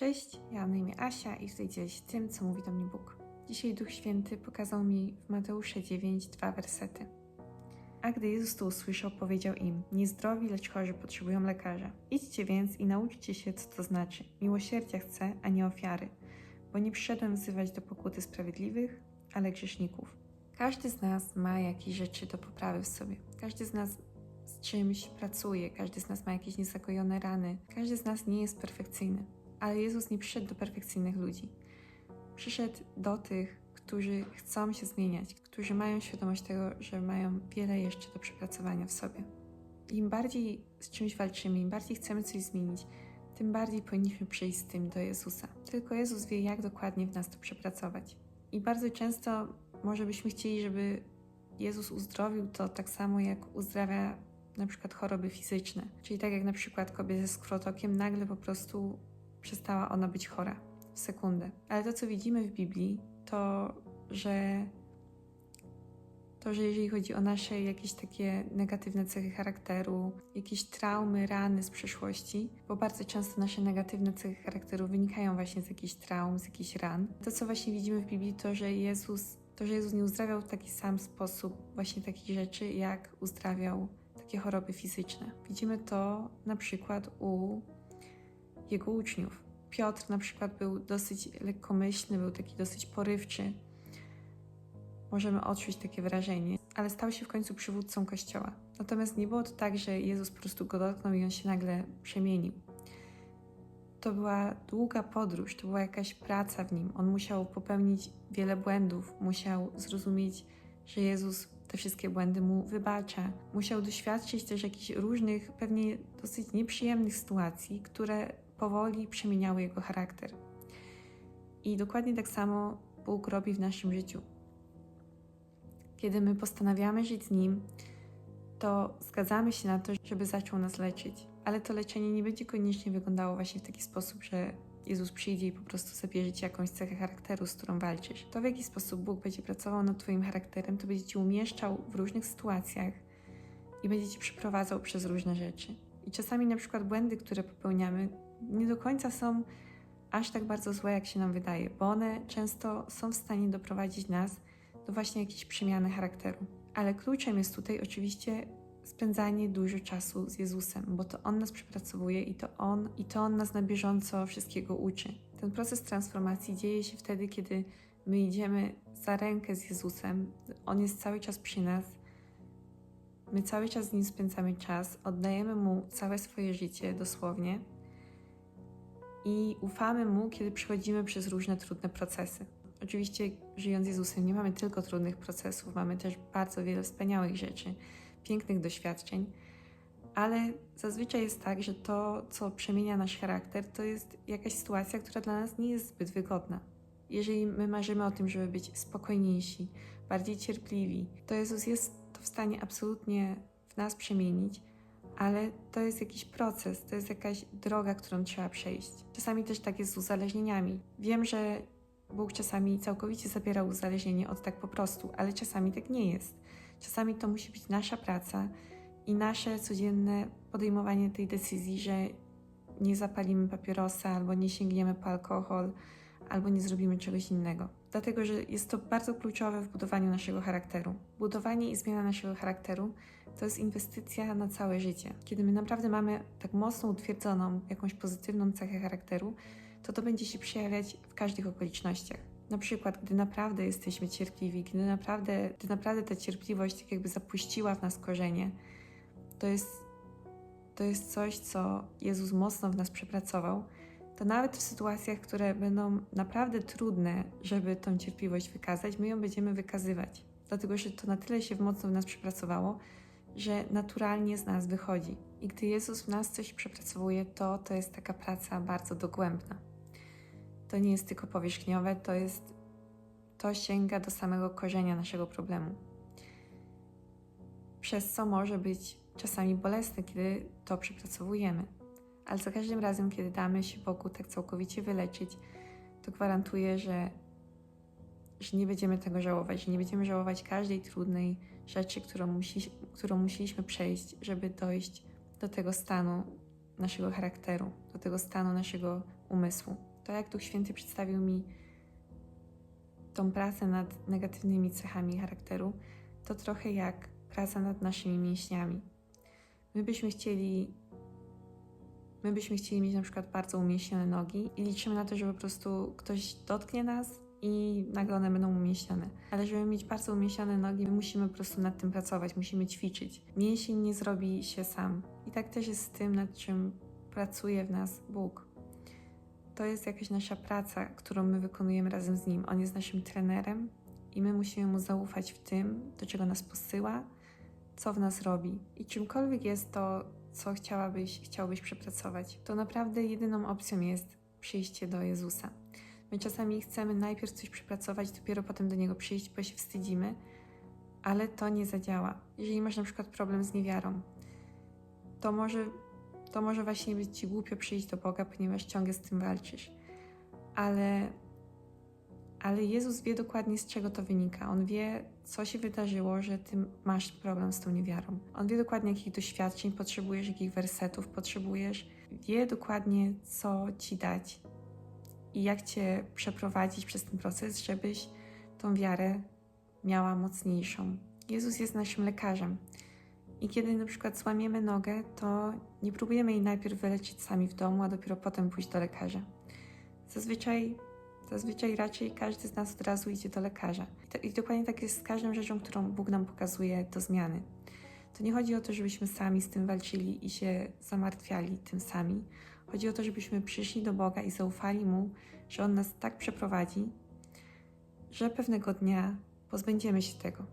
Cześć, ja mam na imię Asia i tutaj dzielę się tym, co mówi do mnie Bóg. Dzisiaj Duch Święty pokazał mi w Mateusza 9 dwa wersety. A gdy Jezus to usłyszał, powiedział im: Niezdrowi, lecz chorzy potrzebują lekarza. Idźcie więc i nauczcie się, co to znaczy. Miłosierdzia chcę, a nie ofiary, bo nie przyszedłem wzywać do pokuty sprawiedliwych, ale grzeszników. Każdy z nas ma jakieś rzeczy do poprawy w sobie. Każdy z nas z czymś pracuje, każdy z nas ma jakieś niezagojone rany, każdy z nas nie jest perfekcyjny. Ale Jezus nie przyszedł do perfekcyjnych ludzi. Przyszedł do tych, którzy chcą się zmieniać, którzy mają świadomość tego, że mają wiele jeszcze do przepracowania w sobie. Im bardziej z czymś walczymy, im bardziej chcemy coś zmienić, tym bardziej powinniśmy przyjść z tym do Jezusa. Tylko Jezus wie, jak dokładnie w nas to przepracować. I bardzo często może byśmy chcieli, żeby Jezus uzdrowił to tak samo, jak uzdrawia na przykład choroby fizyczne. Czyli tak jak na przykład kobieta z krwotokiem, nagle po prostu przestała ona być chora w sekundę. Ale to, co widzimy w Biblii, to, że to, że jeżeli chodzi o nasze jakieś takie negatywne cechy charakteru, jakieś traumy, rany z przeszłości, bo bardzo często nasze negatywne cechy charakteru wynikają właśnie z jakichś traum, z jakichś ran. To, co właśnie widzimy w Biblii, to, że Jezus, to, że Jezus nie uzdrawiał w taki sam sposób właśnie takich rzeczy, jak uzdrawiał takie choroby fizyczne. Widzimy to na przykład u jego uczniów. Piotr na przykład był dosyć lekkomyślny, był taki dosyć porywczy. Możemy odczuć takie wrażenie, ale stał się w końcu przywódcą kościoła. Natomiast nie było to tak, że Jezus po prostu go dotknął i on się nagle przemienił. To była długa podróż, to była jakaś praca w nim. On musiał popełnić wiele błędów, musiał zrozumieć, że Jezus te wszystkie błędy mu wybacza. Musiał doświadczyć też jakichś różnych, pewnie dosyć nieprzyjemnych sytuacji, które powoli przemieniały jego charakter. I dokładnie tak samo Bóg robi w naszym życiu. Kiedy my postanawiamy żyć z Nim, to zgadzamy się na to, żeby zaczął nas leczyć. Ale to leczenie nie będzie koniecznie wyglądało właśnie w taki sposób, że Jezus przyjdzie i po prostu zabierze ci jakąś cechę charakteru, z którą walczysz. To, w jaki sposób Bóg będzie pracował nad Twoim charakterem, to będzie Ci umieszczał w różnych sytuacjach i będzie Ci przeprowadzał przez różne rzeczy. I czasami na przykład błędy, które popełniamy, nie do końca są aż tak bardzo złe, jak się nam wydaje, bo one często są w stanie doprowadzić nas do właśnie jakiejś przemiany charakteru. Ale kluczem jest tutaj oczywiście spędzanie dużo czasu z Jezusem, bo to On nas przepracowuje i to On, i to On nas na bieżąco wszystkiego uczy. Ten proces transformacji dzieje się wtedy, kiedy my idziemy za rękę z Jezusem. On jest cały czas przy nas. My cały czas z Nim spędzamy czas, oddajemy Mu całe swoje życie dosłownie i ufamy Mu, kiedy przechodzimy przez różne trudne procesy. Oczywiście, żyjąc z Jezusem, nie mamy tylko trudnych procesów, mamy też bardzo wiele wspaniałych rzeczy, pięknych doświadczeń, ale zazwyczaj jest tak, że to, co przemienia nasz charakter, to jest jakaś sytuacja, która dla nas nie jest zbyt wygodna. Jeżeli my marzymy o tym, żeby być spokojniejsi, bardziej cierpliwi, to Jezus jest to w stanie absolutnie w nas przemienić, ale to jest jakiś proces, to jest jakaś droga, którą trzeba przejść. Czasami też tak jest z uzależnieniami. Wiem, że Bóg czasami całkowicie zabiera uzależnienie od tak po prostu, ale czasami tak nie jest. Czasami to musi być nasza praca i nasze codzienne podejmowanie tej decyzji, że nie zapalimy papierosa albo nie sięgniemy po alkohol, albo nie zrobimy czegoś innego. Dlatego, że jest to bardzo kluczowe w budowaniu naszego charakteru. Budowanie i zmiana naszego charakteru to jest inwestycja na całe życie. Kiedy my naprawdę mamy tak mocno utwierdzoną jakąś pozytywną cechę charakteru, to to będzie się przejawiać w każdych okolicznościach. Na przykład, gdy naprawdę jesteśmy cierpliwi, gdy naprawdę, gdy naprawdę ta cierpliwość tak jakby zapuściła w nas korzenie, to jest, to jest coś, co Jezus mocno w nas przepracował, to nawet w sytuacjach, które będą naprawdę trudne, żeby tą cierpliwość wykazać, my ją będziemy wykazywać. Dlatego, że to na tyle się mocno w nas przepracowało, że naturalnie z nas wychodzi. I gdy Jezus w nas coś przepracowuje, to to jest taka praca bardzo dogłębna. To nie jest tylko powierzchniowe, to jest to sięga do samego korzenia naszego problemu. Przez co może być czasami bolesne, kiedy to przepracowujemy. Ale za każdym razem, kiedy damy się Bogu tak całkowicie wyleczyć, to gwarantuję, że, że nie będziemy tego żałować, że nie będziemy żałować każdej trudnej rzeczy, którą, musi, którą musieliśmy przejść, żeby dojść do tego stanu naszego charakteru, do tego stanu naszego umysłu. To, jak Duch Święty przedstawił mi tą pracę nad negatywnymi cechami charakteru, to trochę jak praca nad naszymi mięśniami. My byśmy chcieli My byśmy chcieli mieć na przykład bardzo umieśnione nogi i liczymy na to, że po prostu ktoś dotknie nas i nagle one będą umieśnione. Ale żeby mieć bardzo umieśnione nogi, my musimy po prostu nad tym pracować, musimy ćwiczyć. Mięsień nie zrobi się sam. I tak też jest z tym, nad czym pracuje w nas Bóg. To jest jakaś nasza praca, którą my wykonujemy razem z Nim. On jest naszym trenerem i my musimy Mu zaufać w tym, do czego nas posyła, co w nas robi. I czymkolwiek jest to, co chciałabyś, chciałbyś przepracować, to naprawdę jedyną opcją jest przyjście do Jezusa. My czasami chcemy najpierw coś przepracować, dopiero potem do Niego przyjść, bo się wstydzimy, ale to nie zadziała. Jeżeli masz na przykład problem z niewiarą, to może, to może właśnie być Ci głupio przyjść do Boga, ponieważ ciągle z tym walczysz. Ale, ale Jezus wie dokładnie z czego to wynika. On wie, co się wydarzyło, że Ty masz problem z tą niewiarą. On wie dokładnie, jakich doświadczeń potrzebujesz, jakich wersetów potrzebujesz. Wie dokładnie, co Ci dać i jak Cię przeprowadzić przez ten proces, żebyś tą wiarę miała mocniejszą. Jezus jest naszym lekarzem. I kiedy na przykład złamiemy nogę, to nie próbujemy jej najpierw wyleczyć sami w domu, a dopiero potem pójść do lekarza. Zazwyczaj, zazwyczaj raczej każdy z nas od razu idzie do lekarza. I, to, I dokładnie tak jest z każdą rzeczą, którą Bóg nam pokazuje do zmiany. To nie chodzi o to, żebyśmy sami z tym walczyli i się zamartwiali tym sami. Chodzi o to, żebyśmy przyszli do Boga i zaufali Mu, że On nas tak przeprowadzi, że pewnego dnia pozbędziemy się tego.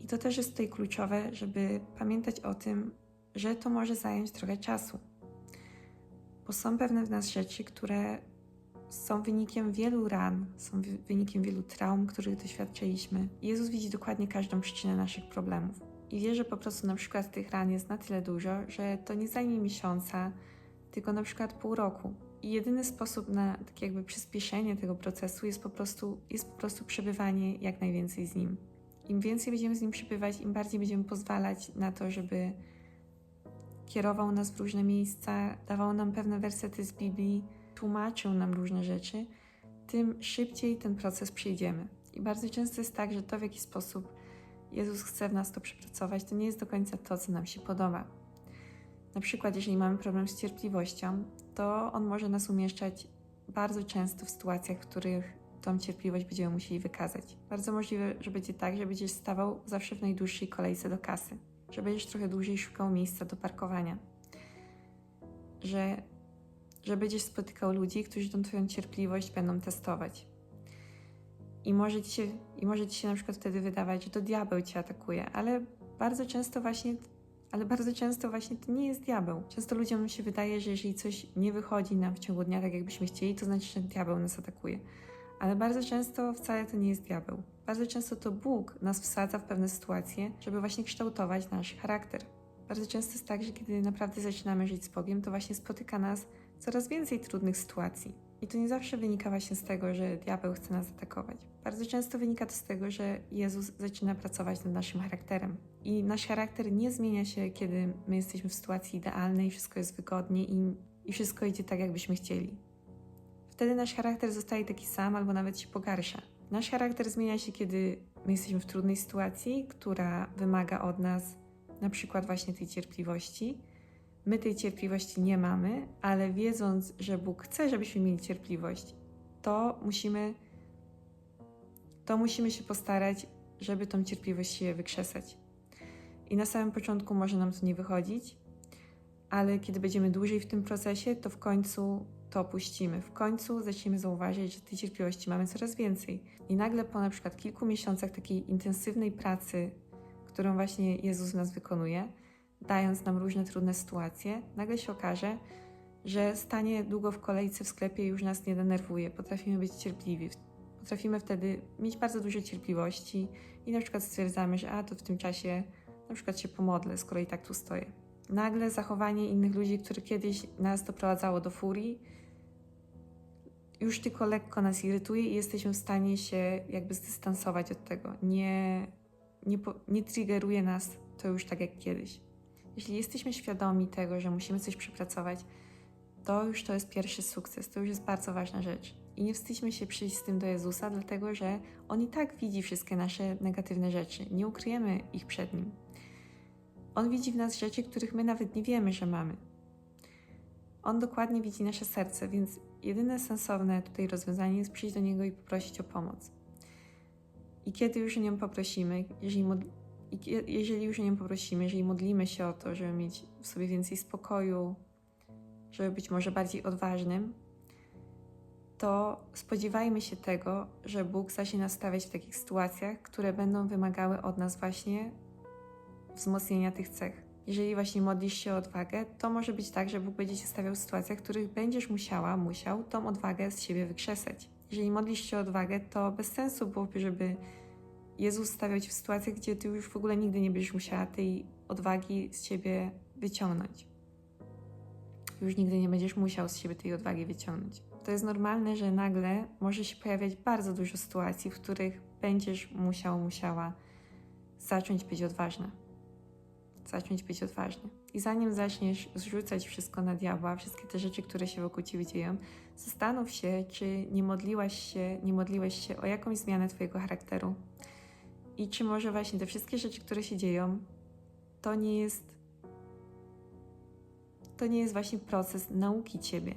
I to też jest tutaj kluczowe, żeby pamiętać o tym, że to może zająć trochę czasu. Bo są pewne w nas rzeczy, które są wynikiem wielu ran, są wynikiem wielu traum, których doświadczyliśmy. Jezus widzi dokładnie każdą przyczynę naszych problemów. I wie, że po prostu na przykład tych ran jest na tyle dużo, że to nie zajmie miesiąca, tylko na przykład pół roku. I jedyny sposób na takie jakby przyspieszenie tego procesu jest po prostu, jest po prostu przebywanie jak najwięcej z nim. Im więcej będziemy z nim przebywać, im bardziej będziemy pozwalać na to, żeby kierował nas w różne miejsca, dawał nam pewne wersety z Biblii, tłumaczył nam różne rzeczy, tym szybciej ten proces przejdziemy. I bardzo często jest tak, że to w jaki sposób Jezus chce w nas to przepracować, to nie jest do końca to, co nam się podoba. Na przykład, jeżeli mamy problem z cierpliwością, to on może nas umieszczać bardzo często w sytuacjach, w których tą cierpliwość będziemy musieli wykazać. Bardzo możliwe, że będzie tak, że będziesz stawał zawsze w najdłuższej kolejce do kasy, że będziesz trochę dłużej szukał miejsca do parkowania, że, że będziesz spotykał ludzi, którzy tą Twoją cierpliwość będą testować. I może, ci się, I może Ci się na przykład wtedy wydawać, że to diabeł Cię atakuje, ale bardzo często właśnie ale bardzo często właśnie to nie jest diabeł. Często ludziom się wydaje, że jeżeli coś nie wychodzi nam w ciągu dnia tak, jakbyśmy chcieli, to znaczy, że diabeł nas atakuje. Ale bardzo często wcale to nie jest diabeł. Bardzo często to Bóg nas wsadza w pewne sytuacje, żeby właśnie kształtować nasz charakter. Bardzo często jest tak, że kiedy naprawdę zaczynamy żyć z Bogiem, to właśnie spotyka nas coraz więcej trudnych sytuacji. I to nie zawsze wynika właśnie z tego, że diabeł chce nas atakować. Bardzo często wynika to z tego, że Jezus zaczyna pracować nad naszym charakterem. I nasz charakter nie zmienia się, kiedy my jesteśmy w sytuacji idealnej, wszystko jest wygodnie i, i wszystko idzie tak, jakbyśmy chcieli. Wtedy nasz charakter zostaje taki sam albo nawet się pogarsza. Nasz charakter zmienia się, kiedy my jesteśmy w trudnej sytuacji, która wymaga od nas na przykład właśnie tej cierpliwości. My tej cierpliwości nie mamy, ale wiedząc, że Bóg chce, żebyśmy mieli cierpliwość, to musimy, to musimy się postarać, żeby tą cierpliwość się wykrzesać. I na samym początku może nam to nie wychodzić, ale kiedy będziemy dłużej w tym procesie, to w końcu to opuścimy. W końcu zaczniemy zauważyć, że tej cierpliwości mamy coraz więcej. I nagle po na przykład kilku miesiącach takiej intensywnej pracy, którą właśnie Jezus w nas wykonuje, dając nam różne trudne sytuacje, nagle się okaże, że stanie długo w kolejce w sklepie już nas nie denerwuje. Potrafimy być cierpliwi. Potrafimy wtedy mieć bardzo dużo cierpliwości i na przykład stwierdzamy, że a to w tym czasie na przykład się pomodlę, skoro i tak tu stoję. Nagle zachowanie innych ludzi, które kiedyś nas doprowadzało do furii, już tylko lekko nas irytuje i jesteśmy w stanie się jakby zdystansować od tego. Nie, nie, nie triggeruje nas to już tak jak kiedyś. Jeśli jesteśmy świadomi tego, że musimy coś przepracować, to już to jest pierwszy sukces, to już jest bardzo ważna rzecz. I nie wstydźmy się przyjść z tym do Jezusa, dlatego że On i tak widzi wszystkie nasze negatywne rzeczy. Nie ukryjemy ich przed Nim. On widzi w nas rzeczy, których my nawet nie wiemy, że mamy. On dokładnie widzi nasze serce, więc jedyne sensowne tutaj rozwiązanie jest przyjść do Niego i poprosić o pomoc. I kiedy już o Nią poprosimy, jeżeli, i jeżeli już o Nią poprosimy, jeżeli modlimy się o to, żeby mieć w sobie więcej spokoju, żeby być może bardziej odważnym, to spodziewajmy się tego, że Bóg zacznie nas stawiać w takich sytuacjach, które będą wymagały od nas właśnie wzmocnienia tych cech. Jeżeli właśnie modlisz się o odwagę, to może być tak, że Bóg będzie cię stawiał w sytuacjach, w których będziesz musiała, musiał tą odwagę z siebie wykrzesać. Jeżeli modlisz się o odwagę, to bez sensu byłoby, żeby Jezus stawiał cię w sytuacjach, gdzie ty już w ogóle nigdy nie będziesz musiała tej odwagi z siebie wyciągnąć. Już nigdy nie będziesz musiał z siebie tej odwagi wyciągnąć. To jest normalne, że nagle może się pojawiać bardzo dużo sytuacji, w których będziesz musiał, musiała zacząć być odważna. Zacząć być odważny. I zanim zaczniesz zrzucać wszystko na diabła, wszystkie te rzeczy, które się wokół ciebie dzieją, zastanów się, czy nie modliłaś się, nie modliłeś się o jakąś zmianę twojego charakteru. I czy może właśnie te wszystkie rzeczy, które się dzieją, to nie jest to nie jest właśnie proces nauki ciebie,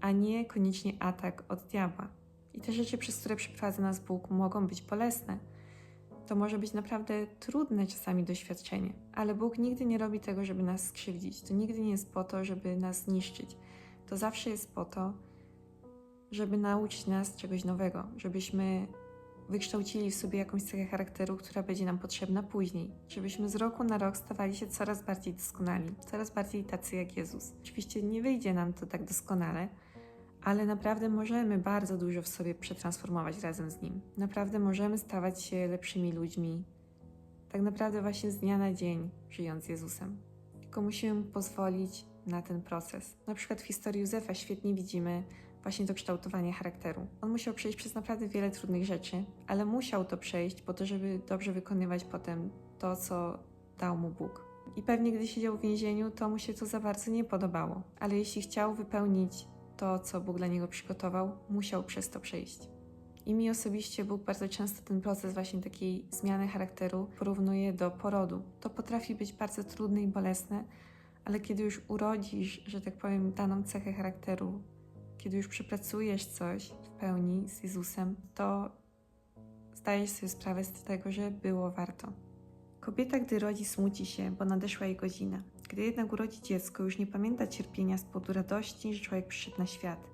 a nie koniecznie atak od diabła. I te rzeczy, przez które przeprowadza nas Bóg, mogą być bolesne. To może być naprawdę trudne czasami doświadczenie, ale Bóg nigdy nie robi tego, żeby nas skrzywdzić. To nigdy nie jest po to, żeby nas zniszczyć. To zawsze jest po to, żeby nauczyć nas czegoś nowego, żebyśmy wykształcili w sobie jakąś cechę charakteru, która będzie nam potrzebna później, żebyśmy z roku na rok stawali się coraz bardziej doskonali, coraz bardziej tacy jak Jezus. Oczywiście nie wyjdzie nam to tak doskonale, ale naprawdę możemy bardzo dużo w sobie przetransformować razem z Nim. Naprawdę możemy stawać się lepszymi ludźmi, tak naprawdę właśnie z dnia na dzień, żyjąc Jezusem. Tylko musimy mu pozwolić na ten proces. Na przykład w historii Józefa świetnie widzimy właśnie to kształtowanie charakteru. On musiał przejść przez naprawdę wiele trudnych rzeczy, ale musiał to przejść po to, żeby dobrze wykonywać potem to, co dał mu Bóg. I pewnie gdy siedział w więzieniu, to mu się to za bardzo nie podobało, ale jeśli chciał wypełnić to, co Bóg dla niego przygotował, musiał przez to przejść. I mi osobiście Bóg bardzo często ten proces właśnie takiej zmiany charakteru porównuje do porodu. To potrafi być bardzo trudne i bolesne, ale kiedy już urodzisz, że tak powiem, daną cechę charakteru, kiedy już przepracujesz coś w pełni z Jezusem, to zdajesz sobie sprawę z tego, że było warto. Kobieta, gdy rodzi, smuci się, bo nadeszła jej godzina. Gdy jednak urodzi dziecko, już nie pamięta cierpienia z powodu radości, że człowiek przyszedł na świat.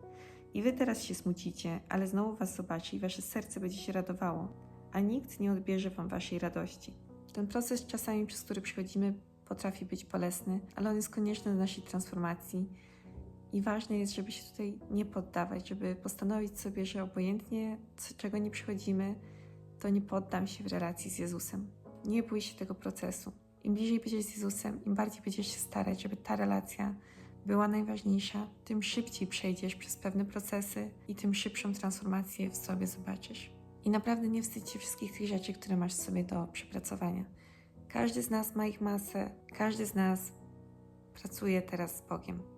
I wy teraz się smucicie, ale znowu was zobaczy i wasze serce będzie się radowało, a nikt nie odbierze wam waszej radości. Ten proces czasami, przez który przechodzimy, potrafi być bolesny, ale on jest konieczny do naszej transformacji. I ważne jest, żeby się tutaj nie poddawać, żeby postanowić sobie, że obojętnie czego nie przychodzimy, to nie poddam się w relacji z Jezusem. Nie bój się tego procesu. Im bliżej będziesz z Jezusem, im bardziej będziesz się starać, żeby ta relacja była najważniejsza, tym szybciej przejdziesz przez pewne procesy i tym szybszą transformację w sobie zobaczysz. I naprawdę nie wstydź się wszystkich tych rzeczy, które masz w sobie do przepracowania. Każdy z nas ma ich masę, każdy z nas pracuje teraz z Bogiem.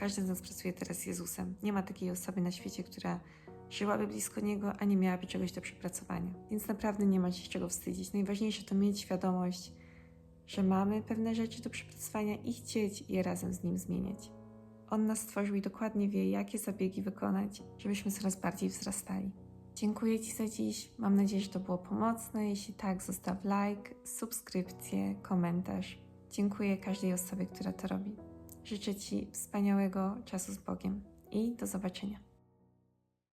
Każdy z nas pracuje teraz z Jezusem. Nie ma takiej osoby na świecie, która żyłaby blisko Niego, a nie miałaby czegoś do przepracowania. Więc naprawdę nie ma się czego wstydzić. Najważniejsze to mieć świadomość, że mamy pewne rzeczy do przepracowania i chcieć je razem z Nim zmieniać. On nas stworzył i dokładnie wie, jakie zabiegi wykonać, żebyśmy coraz bardziej wzrastali. Dziękuję Ci za dziś. Mam nadzieję, że to było pomocne. Jeśli tak, zostaw like, subskrypcję, komentarz. Dziękuję każdej osobie, która to robi. Życzę Ci wspaniałego czasu z Bogiem i do zobaczenia.